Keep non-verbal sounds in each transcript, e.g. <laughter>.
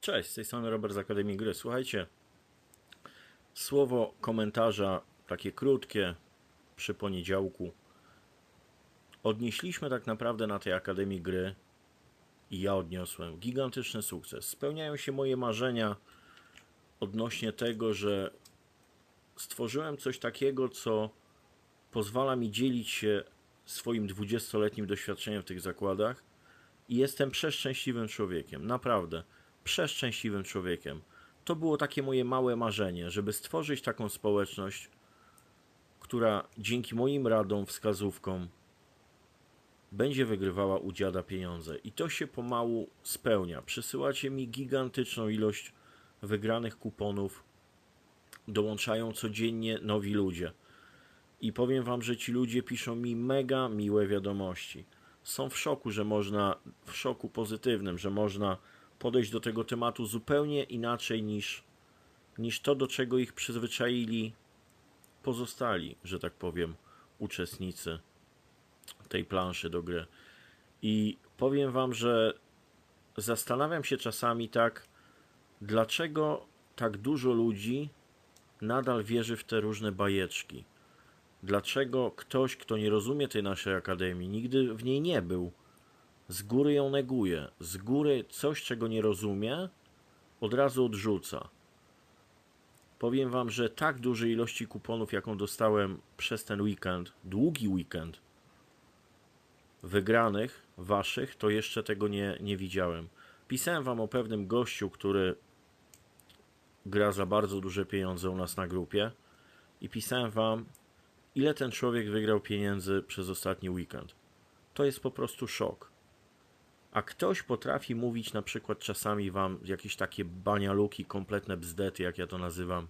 Cześć, z tej strony Robert z Akademii Gry. Słuchajcie, słowo komentarza, takie krótkie, przy poniedziałku. Odnieśliśmy tak naprawdę na tej Akademii Gry i ja odniosłem gigantyczny sukces. Spełniają się moje marzenia odnośnie tego, że stworzyłem coś takiego, co pozwala mi dzielić się swoim 20-letnim doświadczeniem w tych zakładach i jestem przeszczęśliwym człowiekiem. Naprawdę przeszczęśliwym człowiekiem. To było takie moje małe marzenie, żeby stworzyć taką społeczność, która dzięki moim radom, wskazówkom będzie wygrywała u dziada pieniądze. I to się pomału spełnia. Przysyłacie mi gigantyczną ilość wygranych kuponów. Dołączają codziennie nowi ludzie. I powiem wam, że ci ludzie piszą mi mega miłe wiadomości. Są w szoku, że można, w szoku pozytywnym, że można podejść do tego tematu zupełnie inaczej niż, niż to, do czego ich przyzwyczaili pozostali, że tak powiem, uczestnicy tej planszy do gry. I powiem Wam, że zastanawiam się czasami tak, dlaczego tak dużo ludzi nadal wierzy w te różne bajeczki. Dlaczego ktoś, kto nie rozumie tej naszej akademii, nigdy w niej nie był, z góry ją neguje, z góry coś, czego nie rozumie, od razu odrzuca. Powiem Wam, że tak dużej ilości kuponów, jaką dostałem przez ten weekend, długi weekend, wygranych Waszych, to jeszcze tego nie, nie widziałem. Pisałem Wam o pewnym gościu, który gra za bardzo duże pieniądze u nas na grupie i pisałem Wam, ile ten człowiek wygrał pieniędzy przez ostatni weekend. To jest po prostu szok a ktoś potrafi mówić na przykład czasami wam jakieś takie banialuki, kompletne bzdety, jak ja to nazywam,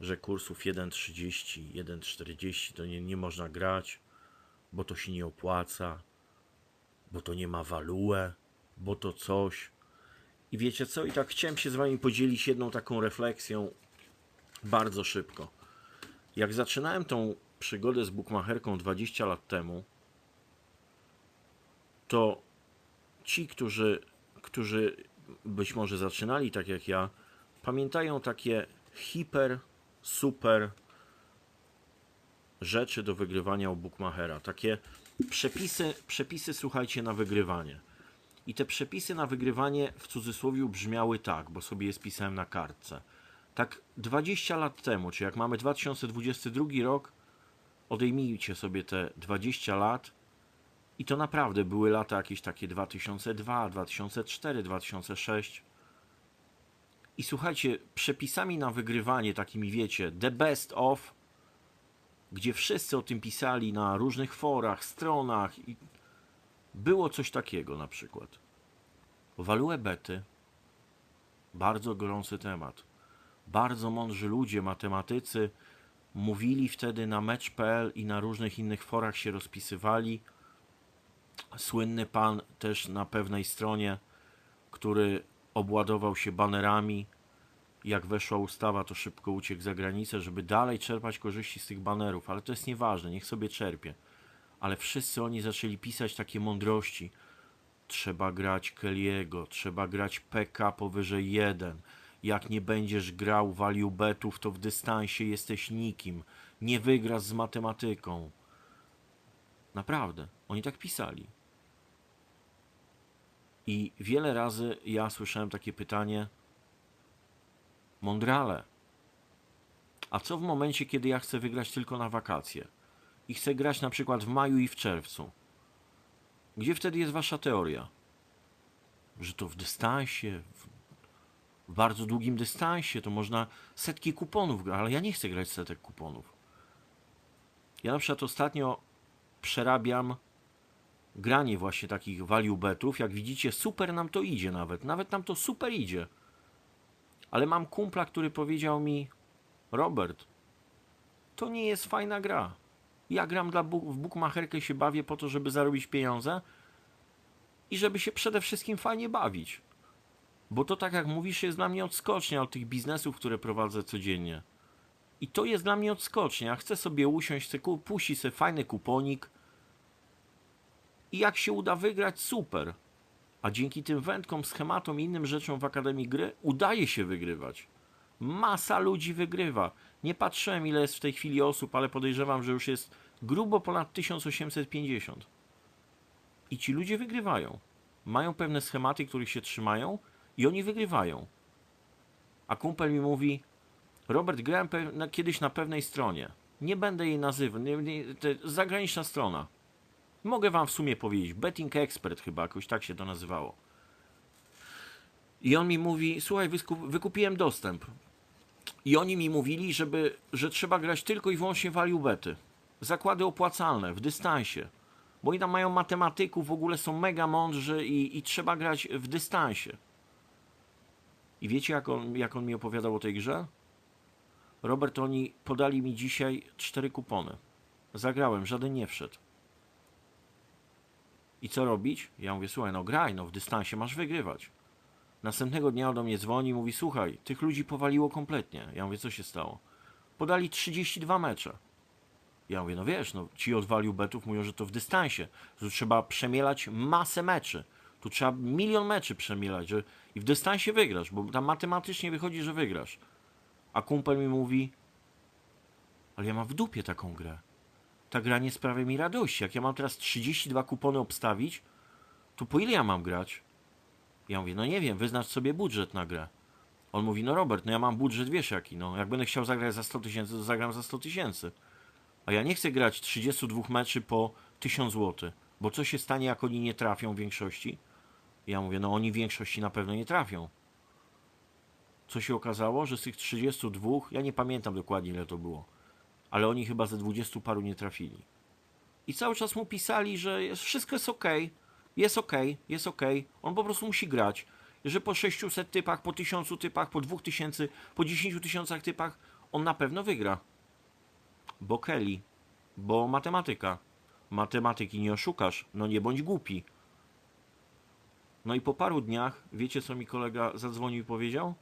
że kursów 1.30, 1.40 to nie, nie można grać, bo to się nie opłaca, bo to nie ma waluę, bo to coś. I wiecie co? I tak chciałem się z wami podzielić jedną taką refleksją bardzo szybko. Jak zaczynałem tą przygodę z bukmacherką 20 lat temu, to ci, którzy, którzy być może zaczynali tak jak ja, pamiętają takie hiper, super rzeczy do wygrywania u Bookmachera. Takie przepisy, przepisy, słuchajcie, na wygrywanie. I te przepisy na wygrywanie w cudzysłowie brzmiały tak, bo sobie je spisałem na kartce. Tak 20 lat temu, czy jak mamy 2022 rok, odejmijcie sobie te 20 lat i to naprawdę były lata jakieś takie 2002, 2004, 2006. I słuchajcie, przepisami na wygrywanie, takimi wiecie, the best of, gdzie wszyscy o tym pisali na różnych forach, stronach, i było coś takiego na przykład. Walue bety, bardzo gorący temat. Bardzo mądrzy ludzie, matematycy, mówili wtedy na mecz.pl i na różnych innych forach się rozpisywali słynny pan też na pewnej stronie, który obładował się banerami. Jak weszła ustawa, to szybko uciekł za granicę, żeby dalej czerpać korzyści z tych banerów, ale to jest nieważne, niech sobie czerpie. Ale wszyscy oni zaczęli pisać takie mądrości. Trzeba grać Kelly'ego, trzeba grać PK powyżej 1. Jak nie będziesz grał value betów, to w dystansie jesteś nikim. Nie wygrasz z matematyką. Naprawdę, oni tak pisali. I wiele razy ja słyszałem takie pytanie: Mondrale, a co w momencie, kiedy ja chcę wygrać tylko na wakacje i chcę grać na przykład w maju i w czerwcu? Gdzie wtedy jest wasza teoria? Że to w dystansie, w bardzo długim dystansie, to można setki kuponów, ale ja nie chcę grać setek kuponów. Ja na przykład ostatnio przerabiam granie właśnie takich value betów. Jak widzicie, super nam to idzie nawet. Nawet nam to super idzie. Ale mam kumpla, który powiedział mi: Robert, to nie jest fajna gra. Ja gram dla bu w bookmacherkę się bawię po to, żeby zarobić pieniądze i żeby się przede wszystkim fajnie bawić. Bo to, tak jak mówisz, jest dla mnie odskocznia od tych biznesów, które prowadzę codziennie. I to jest dla mnie odskocznia. Chcę sobie usiąść, chcę puścić sobie fajny kuponik, i jak się uda wygrać, super. A dzięki tym wędkom, schematom i innym rzeczom w Akademii Gry udaje się wygrywać. Masa ludzi wygrywa. Nie patrzyłem ile jest w tej chwili osób, ale podejrzewam, że już jest grubo ponad 1850. I ci ludzie wygrywają. Mają pewne schematy, których się trzymają i oni wygrywają. A kumpel mi mówi, Robert, grałem kiedyś na pewnej stronie. Nie będę jej nazywał. Nie, nie, zagraniczna strona. Mogę wam w sumie powiedzieć. Betting Expert chyba, jakoś tak się to nazywało. I on mi mówi, słuchaj, wykupiłem dostęp. I oni mi mówili, żeby, że trzeba grać tylko i wyłącznie value bety. Zakłady opłacalne, w dystansie. Bo oni tam mają matematyków, w ogóle są mega mądrzy i, i trzeba grać w dystansie. I wiecie, jak on, jak on mi opowiadał o tej grze? Robert, oni podali mi dzisiaj cztery kupony. Zagrałem, żaden nie wszedł. I co robić? Ja mówię, słuchaj, no graj, no w dystansie masz wygrywać. Następnego dnia do mnie dzwoni i mówi, słuchaj, tych ludzi powaliło kompletnie. Ja mówię, co się stało? Podali 32 mecze. Ja mówię, no wiesz, no ci od value betów mówią, że to w dystansie. Tu trzeba przemielać masę meczy. Tu trzeba milion meczy przemielać, że i w dystansie wygrasz, bo tam matematycznie wychodzi, że wygrasz. A kumpel mi mówi, ale ja mam w dupie taką grę. Ta gra nie sprawia mi radości. Jak ja mam teraz 32 kupony obstawić, to po ile ja mam grać? Ja mówię, no nie wiem, wyznacz sobie budżet na grę. On mówi, no Robert, no ja mam budżet, wiesz jaki, no jak będę chciał zagrać za 100 tysięcy, to zagram za 100 tysięcy. A ja nie chcę grać 32 meczy po 1000 zł, bo co się stanie, jak oni nie trafią w większości? Ja mówię, no oni w większości na pewno nie trafią. Co się okazało, że z tych 32, ja nie pamiętam dokładnie ile to było, ale oni chyba ze 20 paru nie trafili. I cały czas mu pisali, że jest, wszystko jest ok, jest ok, jest ok, on po prostu musi grać. Że po 600 typach, po 1000 typach, po 2000, po 10 tysiącach typach, on na pewno wygra. Bo Kelly, bo matematyka. Matematyki nie oszukasz, no nie bądź głupi. No i po paru dniach, wiecie co mi kolega zadzwonił i powiedział?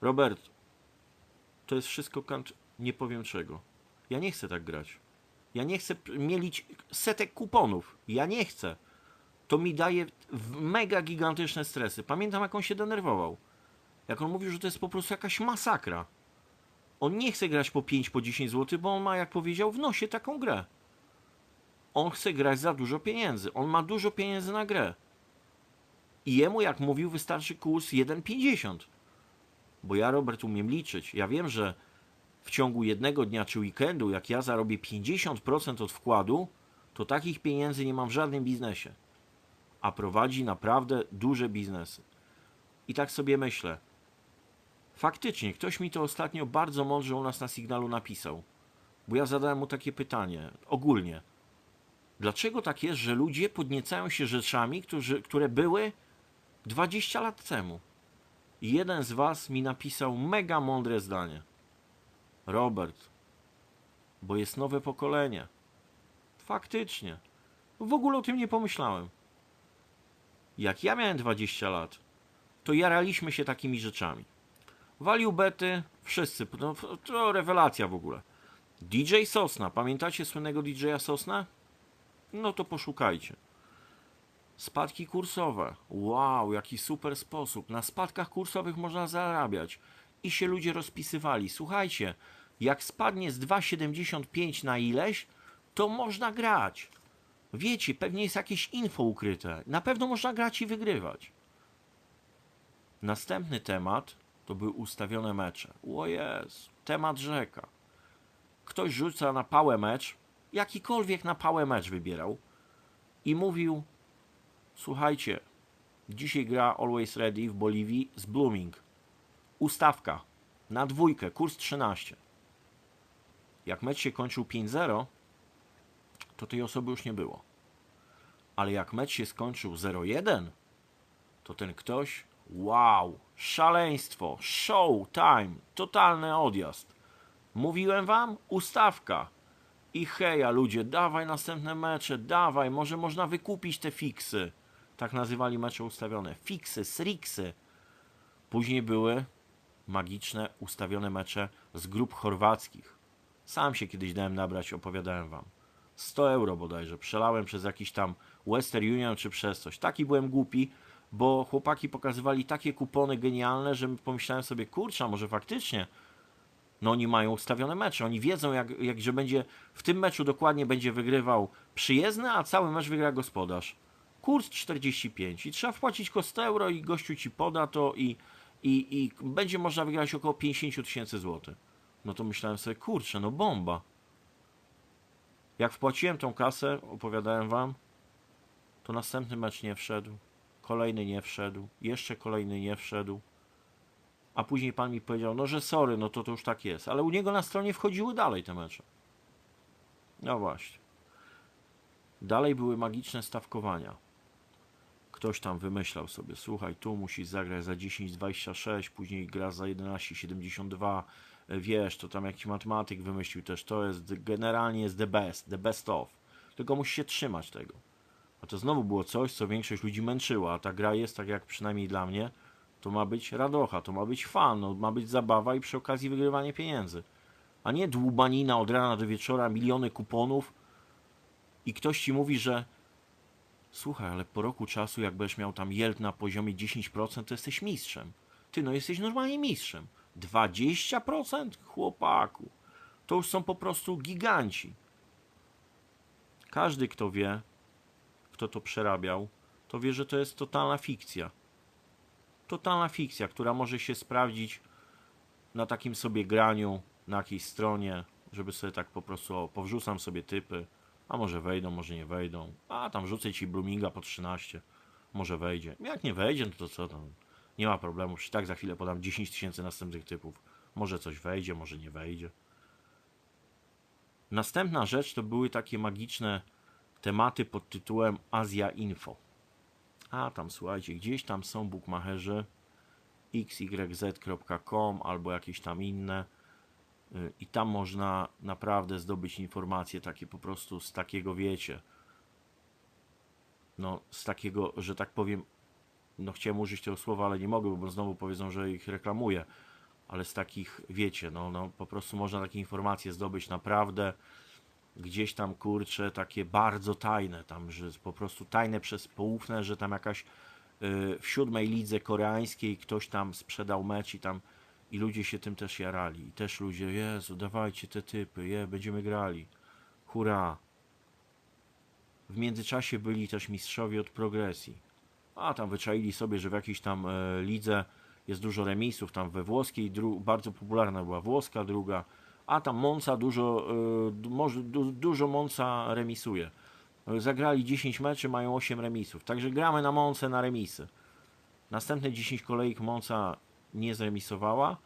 Robert, to jest wszystko kant... Nie powiem czego. Ja nie chcę tak grać. Ja nie chcę mielić setek kuponów. Ja nie chcę. To mi daje mega gigantyczne stresy. Pamiętam, jak on się denerwował. Jak on mówił, że to jest po prostu jakaś masakra. On nie chce grać po 5, po 10 zł, bo on ma, jak powiedział, w nosie taką grę. On chce grać za dużo pieniędzy. On ma dużo pieniędzy na grę. I jemu, jak mówił, wystarczy kurs 1,50. Bo ja, Robert, umiem liczyć. Ja wiem, że w ciągu jednego dnia czy weekendu, jak ja zarobię 50% od wkładu, to takich pieniędzy nie mam w żadnym biznesie. A prowadzi naprawdę duże biznesy. I tak sobie myślę. Faktycznie, ktoś mi to ostatnio bardzo mądrze u nas na sygnalu napisał. Bo ja zadałem mu takie pytanie, ogólnie. Dlaczego tak jest, że ludzie podniecają się rzeczami, którzy, które były 20 lat temu? I jeden z was mi napisał mega mądre zdanie. Robert, bo jest nowe pokolenie. Faktycznie. W ogóle o tym nie pomyślałem. Jak ja miałem 20 lat, to jaraliśmy się takimi rzeczami. Value bety, wszyscy, no, to rewelacja w ogóle. DJ Sosna, pamiętacie słynnego DJ-a Sosna? No to poszukajcie. Spadki kursowe. Wow, jaki super sposób. Na spadkach kursowych można zarabiać. I się ludzie rozpisywali. Słuchajcie, jak spadnie z 2,75 na ileś, to można grać. Wiecie, pewnie jest jakieś info ukryte. Na pewno można grać i wygrywać. Następny temat to były ustawione mecze. O jest, temat rzeka. Ktoś rzuca na pałę mecz, jakikolwiek na pałę mecz wybierał i mówił słuchajcie, dzisiaj gra Always Ready w Boliwii z Blooming. Ustawka na dwójkę, kurs 13. Jak mecz się kończył 5-0, to tej osoby już nie było. Ale jak mecz się skończył 0-1, to ten ktoś, wow, szaleństwo, show time, totalny odjazd. Mówiłem wam, ustawka. I heja ludzie, dawaj następne mecze, dawaj, może można wykupić te fiksy. Tak nazywali mecze ustawione. Fiksy, sriksy. Później były magiczne, ustawione mecze z grup chorwackich. Sam się kiedyś dałem nabrać, opowiadałem wam. 100 euro bodajże. Przelałem przez jakiś tam Western Union czy przez coś. Taki byłem głupi, bo chłopaki pokazywali takie kupony genialne, że pomyślałem sobie, kurczę, może faktycznie no oni mają ustawione mecze, oni wiedzą, jak, jak, że będzie w tym meczu dokładnie będzie wygrywał przyjezdny, a cały mecz wygra gospodarz. Kurs 45 i trzeba wpłacić kost euro i gościu ci poda to i, i, i będzie można wygrać około 50 tysięcy złotych. No to myślałem sobie, kurczę, no bomba. Jak wpłaciłem tą kasę, opowiadałem wam, to następny mecz nie wszedł, kolejny nie wszedł, jeszcze kolejny nie wszedł. A później pan mi powiedział, no że sorry, no to to już tak jest. Ale u niego na stronie wchodziły dalej te mecze. No właśnie. Dalej były magiczne stawkowania. Ktoś tam wymyślał sobie, słuchaj, tu musisz zagrać za 10,26, później gra za 11,72. Wiesz, to tam jakiś matematyk wymyślił też, to jest, generalnie jest the best, the best of. Tylko musisz się trzymać tego. A to znowu było coś, co większość ludzi męczyło, a ta gra jest, tak jak przynajmniej dla mnie, to ma być radocha, to ma być fan, no, ma być zabawa i przy okazji wygrywanie pieniędzy. A nie dłubanina od rana do wieczora, miliony kuponów i ktoś ci mówi, że słuchaj, ale po roku czasu, jak będziesz miał tam yield na poziomie 10%, to jesteś mistrzem. Ty, no jesteś normalnie mistrzem. 20%? Chłopaku. To już są po prostu giganci. Każdy, kto wie, kto to przerabiał, to wie, że to jest totalna fikcja totalna fikcja, która może się sprawdzić na takim sobie graniu, na jakiejś stronie, żeby sobie tak po prostu o, powrzucam sobie typy, a może wejdą, może nie wejdą, a tam rzucę ci Bloominga po 13, może wejdzie. Jak nie wejdzie, no to co tam, nie ma problemu, i tak za chwilę podam 10 tysięcy następnych typów. Może coś wejdzie, może nie wejdzie. Następna rzecz to były takie magiczne tematy pod tytułem Azja Info. A tam słuchajcie, gdzieś tam są bookmacherzy xyz.com albo jakieś tam inne i tam można naprawdę zdobyć informacje takie po prostu z takiego wiecie no z takiego, że tak powiem no chciałem użyć tego słowa, ale nie mogę, bo znowu powiedzą, że ich reklamuję ale z takich, wiecie, no, no po prostu można takie informacje zdobyć naprawdę gdzieś tam kurcze takie bardzo tajne, tam, że po prostu tajne przez poufne, że tam jakaś y, w siódmej lidze koreańskiej ktoś tam sprzedał mecz i tam i ludzie się tym też jarali. I też ludzie, Jezu, dawajcie te typy, je, będziemy grali. Hurra. W międzyczasie byli też mistrzowie od progresji. A tam wyczaili sobie, że w jakiejś tam e, lidze jest dużo remisów, tam we włoskiej, bardzo popularna była włoska druga, a tam Monza dużo, może, du, dużo Monza remisuje. Zagrali 10 meczy, mają 8 remisów. Także gramy na Monce na remisy. Następne 10 kolejek Monza nie zremisowała,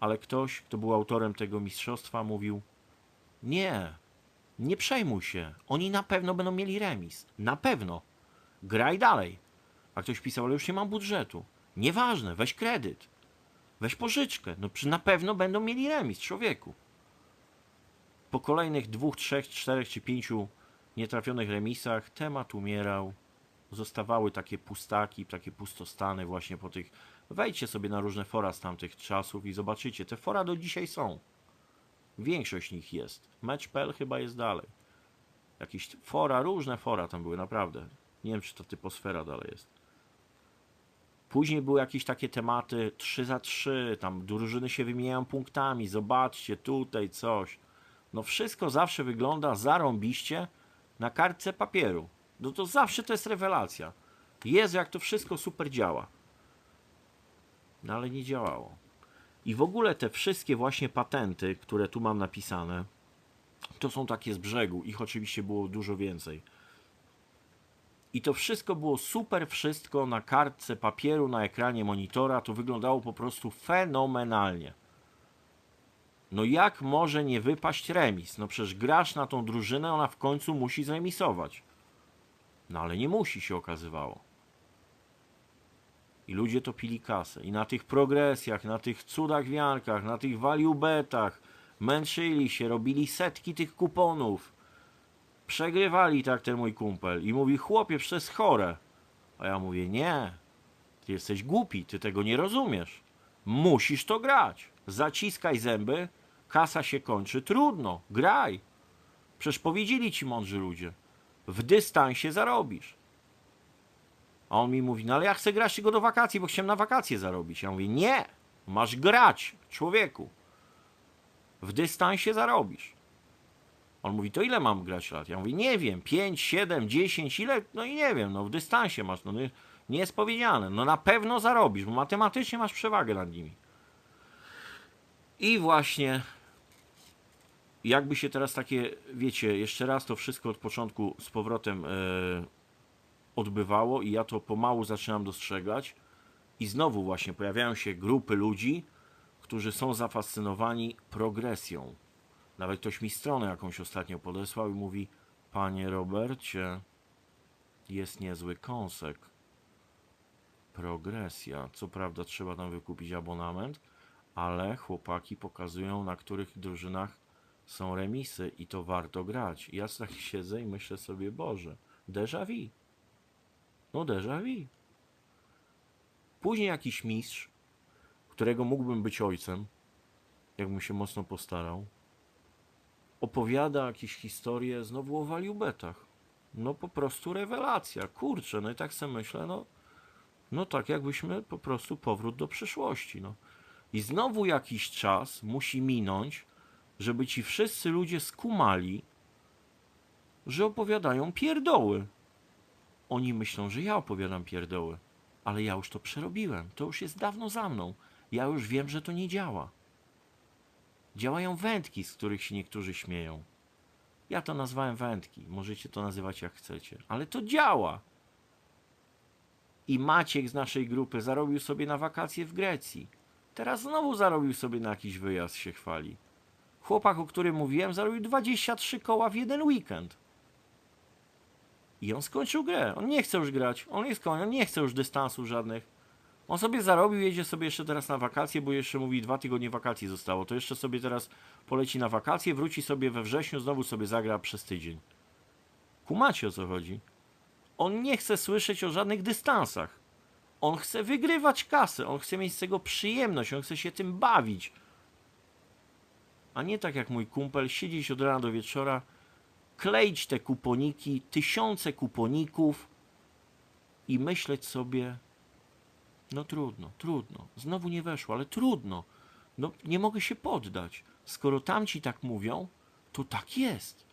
ale ktoś, kto był autorem tego mistrzostwa, mówił: Nie, nie przejmuj się. Oni na pewno będą mieli remis. Na pewno. Graj dalej. A ktoś pisał, ale już nie mam budżetu. Nieważne, weź kredyt. Weź pożyczkę. No przy na pewno będą mieli remis, człowieku po kolejnych dwóch, trzech, czterech czy pięciu nietrafionych remisach temat umierał. Zostawały takie pustaki, takie pustostany właśnie po tych. Wejdźcie sobie na różne fora z tamtych czasów i zobaczycie. Te fora do dzisiaj są. Większość nich jest. Match.pl chyba jest dalej. Jakieś fora, różne fora tam były, naprawdę. Nie wiem, czy to typosfera dalej jest. Później były jakieś takie tematy 3 za 3, tam drużyny się wymieniają punktami, zobaczcie tutaj coś. No wszystko zawsze wygląda zarąbiście na kartce papieru. No to zawsze to jest rewelacja. Jezu, jak to wszystko super działa. No ale nie działało. I w ogóle te wszystkie właśnie patenty, które tu mam napisane, to są takie z brzegu. Ich oczywiście było dużo więcej. I to wszystko było super, wszystko na kartce papieru, na ekranie monitora. To wyglądało po prostu fenomenalnie. No jak może nie wypaść remis? No przecież grasz na tą drużynę, ona w końcu musi zremisować. No ale nie musi się okazywało. I ludzie topili kasę. I na tych progresjach, na tych cudach wiankach, na tych value betach męczyli się, robili setki tych kuponów. Przegrywali tak ten mój kumpel. I mówi, chłopie, przez chore. A ja mówię, nie. Ty jesteś głupi, ty tego nie rozumiesz. Musisz to grać. Zaciskaj zęby, kasa się kończy. Trudno, graj. Przecież powiedzieli ci mądrzy ludzie. W dystansie zarobisz. A on mi mówi, no ale ja chcę grać tylko do wakacji, bo chciałem na wakacje zarobić. Ja mówię, nie, masz grać, człowieku. W dystansie zarobisz. On mówi, to ile mam grać lat? Ja mówię, nie wiem, 5, 7, 10, ile? No i nie wiem, no w dystansie masz, no nie- jest powiedziane. No na pewno zarobisz, bo matematycznie masz przewagę nad nimi. I właśnie jakby się teraz takie, wiecie, jeszcze raz to wszystko od początku z powrotem e, odbywało i ja to pomału zaczynam dostrzegać i znowu właśnie pojawiają się grupy ludzi, którzy są zafascynowani progresją. Nawet ktoś mi stronę jakąś ostatnio podesłał i mówi Panie Robercie, jest niezły kąsek. Progresja. Co prawda trzeba tam wykupić abonament, ale chłopaki pokazują, na których drużynach są remisy i to warto grać. Ja tak siedzę i myślę sobie, Boże, déjà vu. No déjà vu. Później jakiś mistrz, którego mógłbym być ojcem, jakbym się mocno postarał, opowiada jakieś historie znowu o waliubetach. No po prostu rewelacja. Kurczę, no i tak sobie myślę, no, no tak jakbyśmy po prostu powrót do przyszłości. No. I znowu jakiś czas musi minąć, żeby ci wszyscy ludzie skumali, że opowiadają pierdoły. Oni myślą, że ja opowiadam pierdoły, ale ja już to przerobiłem. To już jest dawno za mną. Ja już wiem, że to nie działa. Działają wędki, z których się niektórzy śmieją. Ja to nazwałem wędki. Możecie to nazywać jak chcecie, ale to działa. I Maciek z naszej grupy zarobił sobie na wakacje w Grecji. Teraz znowu zarobił sobie na jakiś wyjazd, się chwali. Chłopak, o którym mówiłem, zarobił 23 koła w jeden weekend. I on skończył grę. On nie chce już grać. On jest koń, on nie chce już dystansów żadnych. On sobie zarobił, jedzie sobie jeszcze teraz na wakacje, bo jeszcze mówi dwa tygodnie wakacji zostało. To jeszcze sobie teraz poleci na wakacje, wróci sobie we wrześniu, znowu sobie zagra przez tydzień. Kumacie o co chodzi? On nie chce słyszeć o żadnych dystansach. On chce wygrywać kasę, on chce mieć z tego przyjemność, on chce się tym bawić. A nie tak jak mój kumpel, siedzieć od rana do wieczora, kleić te kuponiki, tysiące kuponików i myśleć sobie, no trudno, trudno, znowu nie weszło, ale trudno, no nie mogę się poddać. Skoro tamci tak mówią, to tak jest.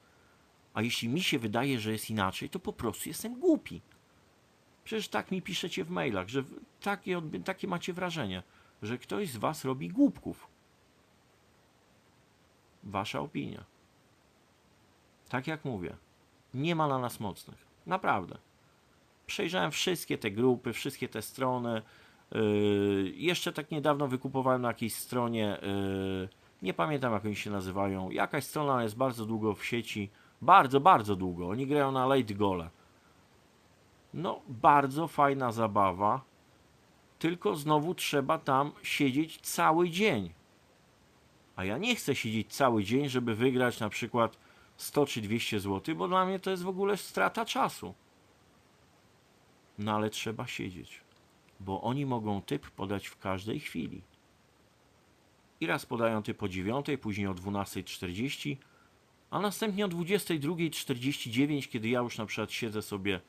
A jeśli mi się wydaje, że jest inaczej, to po prostu jestem głupi. Przecież tak mi piszecie w mailach, że takie, takie macie wrażenie, że ktoś z was robi głupków. Wasza opinia. Tak jak mówię, nie ma na nas mocnych. Naprawdę. Przejrzałem wszystkie te grupy, wszystkie te strony. Yy, jeszcze tak niedawno wykupowałem na jakiejś stronie, yy, nie pamiętam jak oni się nazywają. Jakaś strona jest bardzo długo w sieci. Bardzo, bardzo długo. Oni grają na late gole. No, bardzo fajna zabawa. Tylko znowu trzeba tam siedzieć cały dzień. A ja nie chcę siedzieć cały dzień, żeby wygrać na przykład 100 czy 200 zł, bo dla mnie to jest w ogóle strata czasu. No ale trzeba siedzieć, bo oni mogą typ podać w każdej chwili. I raz podają typ o 9, później o 12.40, a następnie o 22.49, kiedy ja już na przykład siedzę sobie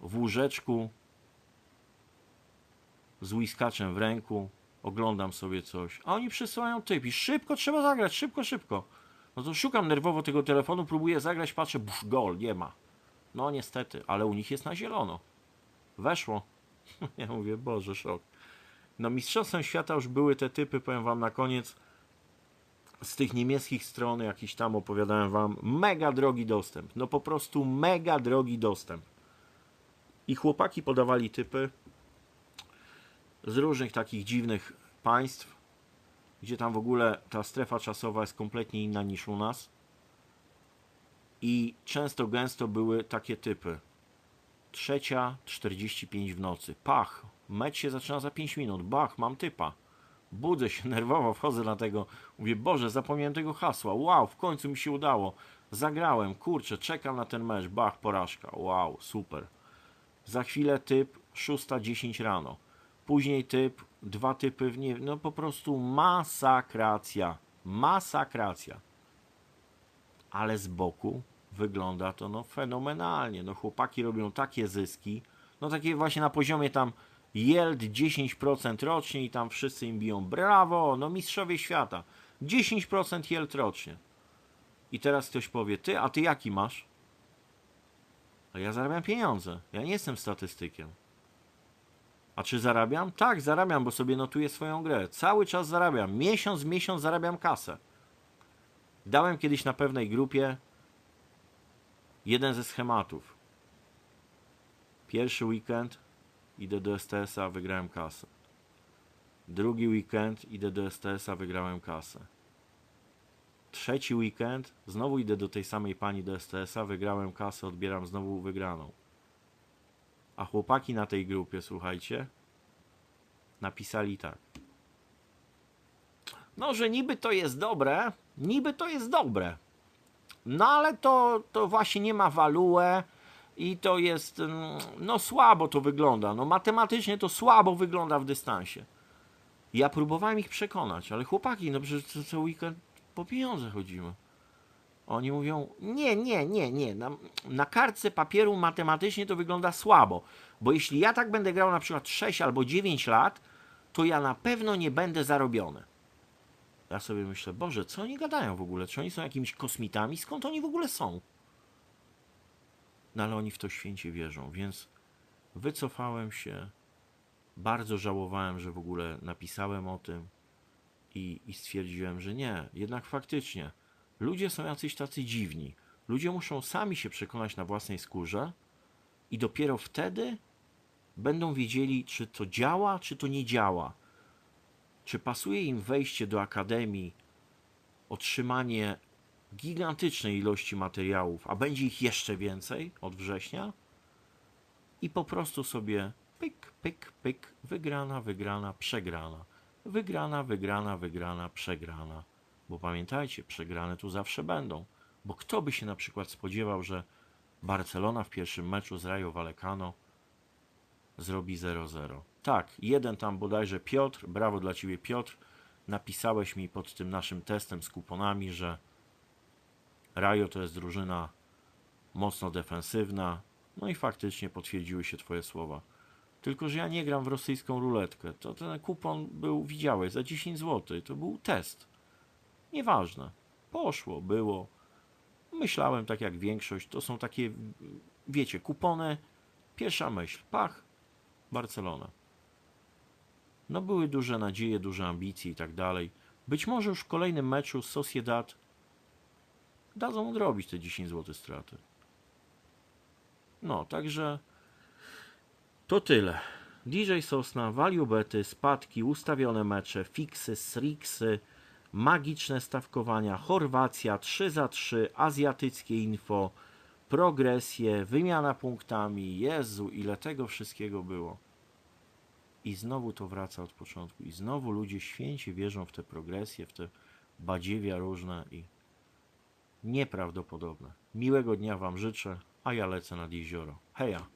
w łóżeczku z whiskaczem w ręku, oglądam sobie coś, a oni przysyłają typ i szybko trzeba zagrać, szybko, szybko. No to szukam nerwowo tego telefonu, próbuję zagrać, patrzę, buf, gol, nie ma. No niestety, ale u nich jest na zielono. Weszło. <laughs> Ja mówię, Boże, szok. No mistrzostwem świata już były te typy, powiem wam na koniec, z tych niemieckich stron, jakiś tam opowiadałem wam, mega drogi dostęp. No po prostu mega drogi dostęp. I chłopaki podawali typy z różnych takich dziwnych państw, gdzie tam w ogóle ta strefa czasowa jest kompletnie inna niż u nas. I często gęsto były takie typy. Trzecia 45 w nocy. Pach, mecz się zaczyna za 5 minut. Bach, mam typa. Budzę się <laughs> nerwowo, wchodzę na tego. Mówię, Boże, zapomniałem tego hasła. Wow, w końcu mi się udało. Zagrałem, kurczę, czekam na ten mecz. Bach, porażka. Wow, super. Za chwilę typ 6.10 rano. Później typ, dwa typy w nie, no po prostu masakracja. Masakracja. Ale z boku wygląda to no fenomenalnie. No chłopaki robią takie zyski, no takie właśnie na poziomie tam yield 10% rocznie i tam wszyscy im biją brawo, no mistrzowie świata. 10% yield rocznie. I teraz ktoś powie, ty, a ty jaki masz? A ja zarabiam pieniądze. Ja nie jestem statystykiem. A czy zarabiam? Tak, zarabiam, bo sobie notuję swoją grę. Cały czas zarabiam. Miesiąc miesiąc zarabiam kasę. Dałem kiedyś na pewnej grupie jeden ze schematów. Pierwszy weekend idę do STS-a, wygrałem kasę. Drugi weekend idę do STS-a, wygrałem kasę. Trzeci weekend znowu idę do tej samej pani do STS-a, wygrałem kasę, odbieram znowu wygraną. A chłopaki na tej grupie, słuchajcie, napisali tak. No, że niby to jest dobre, niby to jest dobre. No ale to, to właśnie nie ma waluę i to jest, mm, no słabo to wygląda. No matematycznie to słabo wygląda w dystansie. Ja próbowałem ich przekonać, ale chłopaki, no przecież co, co weekend po pieniądze chodzimy. Oni mówią, nie, nie, nie, nie. Na, na kartce papieru matematycznie to wygląda słabo, bo jeśli ja tak będę grał na przykład 6 albo 9 lat, to ja na pewno nie będę zarobiony. Ja sobie myślę, Boże, co oni gadają w ogóle? Czy oni są jakimiś kosmitami? Skąd oni w ogóle są? No ale oni w to święcie wierzą, więc wycofałem się. Bardzo żałowałem, że w ogóle napisałem o tym i, i stwierdziłem, że nie, jednak faktycznie ludzie są jacyś tacy dziwni. Ludzie muszą sami się przekonać na własnej skórze i dopiero wtedy będą wiedzieli, czy to działa, czy to nie działa. Czy pasuje im wejście do akademii, otrzymanie gigantycznej ilości materiałów, a będzie ich jeszcze więcej od września? I po prostu sobie pyk, pyk, pyk, wygrana, wygrana, przegrana. Wygrana, wygrana, wygrana, przegrana. Bo pamiętajcie, przegrane tu zawsze będą. Bo kto by się na przykład spodziewał, że Barcelona w pierwszym meczu z Rayo Vallecano zrobi 0-0. Tak, jeden tam bodajże Piotr, brawo dla ciebie Piotr, napisałeś mi pod tym naszym testem z kuponami, że Rayo to jest drużyna mocno defensywna. No i faktycznie potwierdziły się twoje słowa. Tylko, że ja nie gram w rosyjską ruletkę. To ten kupon był, widziałeś, za 10 zł. To był test. Nieważne. Poszło, było. Myślałem tak jak większość. To są takie, wiecie, kupony. Pierwsza myśl. Pach. Barcelona. No były duże nadzieje, duże ambicje i tak dalej. Być może już w kolejnym meczu Sociedad dadzą odrobić te 10 zł straty. No, także to tyle. DJ Sosna, value bety, spadki, ustawione mecze, fiksy, sriksy, magiczne stawkowania, Chorwacja 3 za 3, azjatyckie info, progresje, wymiana punktami. Jezu, ile tego wszystkiego było. I znowu to wraca od początku. I znowu ludzie święci wierzą w te progresje, w te badziewia różne i nieprawdopodobne. Miłego dnia Wam życzę, a ja lecę nad jezioro. Heja!